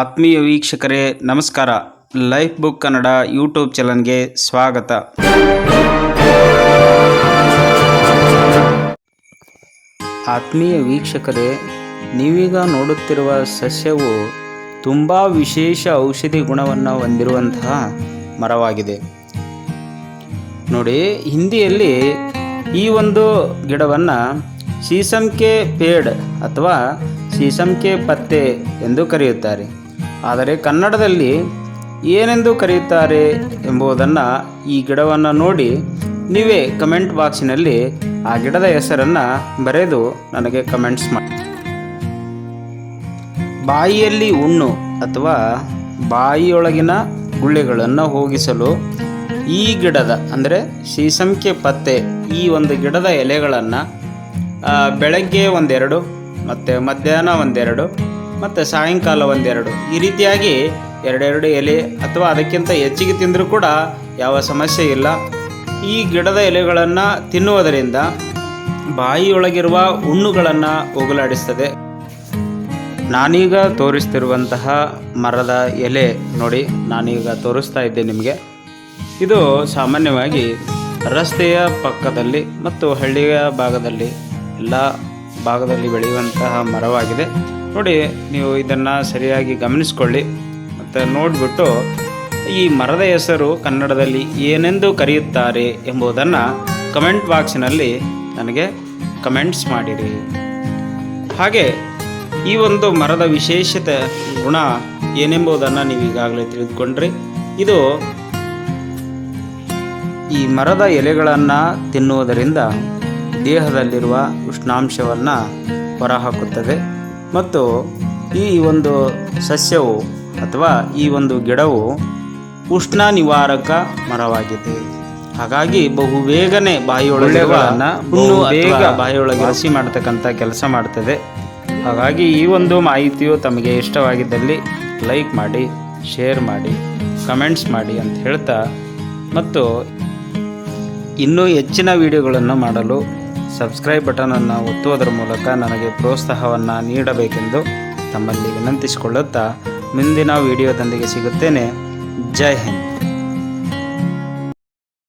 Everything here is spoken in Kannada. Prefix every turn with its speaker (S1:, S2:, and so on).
S1: ಆತ್ಮೀಯ ವೀಕ್ಷಕರೇ, ನಮಸ್ಕಾರ. ಲೈಫ್ ಬುಕ್ ಕನ್ನಡ ಯೂಟ್ಯೂಬ್ ಚಾನಲ್ಗೆ ಸ್ವಾಗತ. ಆತ್ಮೀಯ ವೀಕ್ಷಕರೇ, ನೀವೀಗ ನೋಡುತ್ತಿರುವ ಸಸ್ಯವು ತುಂಬ ವಿಶೇಷ ಔಷಧಿ ಗುಣವನ್ನು ಹೊಂದಿರುವಂತಹ ಮರವಾಗಿದೆ. ನೋಡಿ, ಹಿಂದಿಯಲ್ಲಿ ಈ ಒಂದು ಗಿಡವನ್ನು ಸೀಸಂಕೆ ಪೇಡ್ ಅಥವಾ ಸೀಸಂಕೆ ಪತ್ತೆ ಎಂದು ಕರೆಯುತ್ತಾರೆ. ಆದರೆ ಕನ್ನಡದಲ್ಲಿ ಏನೆಂದು ಕರೆಯುತ್ತಾರೆ ಎಂಬುದನ್ನು ಈ ಗಿಡವನ್ನು ನೋಡಿ ನೀವೇ ಕಮೆಂಟ್ ಬಾಕ್ಸಿನಲ್ಲಿ ಆ ಗಿಡದ ಹೆಸರನ್ನು ಬರೆದು ನನಗೆ ಕಮೆಂಟ್ಸ್ ಮಾಡಿ. ಬಾಯಿಯಲ್ಲಿ ಹುಣ್ಣು ಅಥವಾ ಬಾಯಿಯೊಳಗಿನ ಗುಳ್ಳೆಗಳನ್ನು ಹೋಗಿಸಲು ಈ ಗಿಡದ ಅಂದರೆ ಸೀಸಂಕೆ ಪತ್ತೆ ಈ ಒಂದು ಗಿಡದ ಎಲೆಗಳನ್ನು ಬೆಳಗ್ಗೆ ಒಂದೆರಡು, ಮತ್ತು ಮಧ್ಯಾಹ್ನ ಒಂದೆರಡು ಮತ್ತು ಸಾಯಂಕಾಲ ಒಂದೆರಡು. ಈ ರೀತಿಯಾಗಿ ಎರಡೆರಡು ಎಲೆ ಅಥವಾ ಅದಕ್ಕಿಂತ ಹೆಚ್ಚಿಗೆ ತಿಂದರೂ ಕೂಡ ಯಾವ ಸಮಸ್ಯೆ ಇಲ್ಲ. ಈ ಗಿಡದ ಎಲೆಗಳನ್ನು ತಿನ್ನುವುದರಿಂದ ಬಾಯಿಯೊಳಗಿರುವ ಹುಣ್ಣುಗಳನ್ನು ಹೋಗಲಾಡಿಸ್ತದೆ ನಾನೀಗ ತೋರಿಸ್ತಿರುವಂತಹ ಮರದ ಎಲೆ ನೋಡಿ, ನಾನೀಗ ತೋರಿಸ್ತಾ ಇದ್ದೆ ನಿಮಗೆ. ಇದು ಸಾಮಾನ್ಯವಾಗಿ ರಸ್ತೆಯ ಪಕ್ಕದಲ್ಲಿ ಮತ್ತು ಹಳ್ಳಿಯ ಭಾಗದಲ್ಲಿ ಎಲ್ಲ ಭಾಗದಲ್ಲಿ ಬೆಳೆಯುವಂತಹ ಮರವಾಗಿದೆ. ನೋಡಿ, ನೀವು ಇದನ್ನು ಸರಿಯಾಗಿ ಗಮನಿಸ್ಕೊಳ್ಳಿ. ಮತ್ತು ನೋಡಿಬಿಟ್ಟು, ಈ ಮರದ ಹೆಸರು ಕನ್ನಡದಲ್ಲಿ ಏನೆಂದು ಕರೆಯುತ್ತಾರೆ ಎಂಬುದನ್ನು ಕಮೆಂಟ್ ಬಾಕ್ಸಿನಲ್ಲಿ ನನಗೆ ಕಮೆಂಟ್ಸ್ ಮಾಡಿರಿ. ಹಾಗೆ, ಈ ಒಂದು ಮರದ ವಿಶೇಷತೆ, ಗುಣ ಏನೆಂಬುದನ್ನು ನೀವು ಈಗಾಗಲೇ ತಿಳಿದುಕೊಂಡ್ರಿ. ಇದು ಈ ಮರದ ಎಲೆಗಳನ್ನು ತಿನ್ನುವುದರಿಂದ ದೇಹದಲ್ಲಿರುವ ಉಷ್ಣಾಂಶವನ್ನು ಹೊರಹಾಕುತ್ತದೆ. ಮತ್ತು ಈ ಒಂದು ಸಸ್ಯವು ಅಥವಾ ಈ ಒಂದು ಗಿಡವು ಉಷ್ಣ ನಿವಾರಕ ಮರವಾಗಿದೆ. ಹಾಗಾಗಿ ಬಹು ಬೇಗನೆ ಬಾಯಿಯೊಳಗಿರುವನ್ನ ಬಹು ಬೇಗ ಬಾಯಿಯೊಳಗೆ ಹಸಿ ಮಾಡತಕ್ಕಂಥ ಕೆಲಸ ಮಾಡ್ತದೆ. ಹಾಗಾಗಿ ಈ ಒಂದು ಮಾಹಿತಿಯು ತಮಗೆ ಇಷ್ಟವಾಗಿದ್ದಲ್ಲಿ ಲೈಕ್ ಮಾಡಿ ಶೇರ್ ಮಾಡಿ ಕಮೆಂಟ್ಸ್ ಮಾಡಿ ಅಂತ ಹೇಳ್ತಾ ಮತ್ತು ಇನ್ನೂ ಹೆಚ್ಚಿನ ವಿಡಿಯೋಗಳನ್ನು ಮಾಡಲು ಸಬ್ಸ್ಕ್ರೈಬ್ ಬಟನನ್ನು ಒತ್ತುವುದರ ಮೂಲಕ ನನಗೆ ಪ್ರೋತ್ಸಾಹವನ್ನು ನೀಡಬೇಕೆಂದು ತಮ್ಮಲ್ಲಿ ವಿನಂತಿಸಿಕೊಳ್ಳುತ್ತಾ ಮುಂದಿನ ವಿಡಿಯೋದೊಂದಿಗೆ ಸಿಗುತ್ತೇನೆ. ಜೈ ಹಿಂದ್.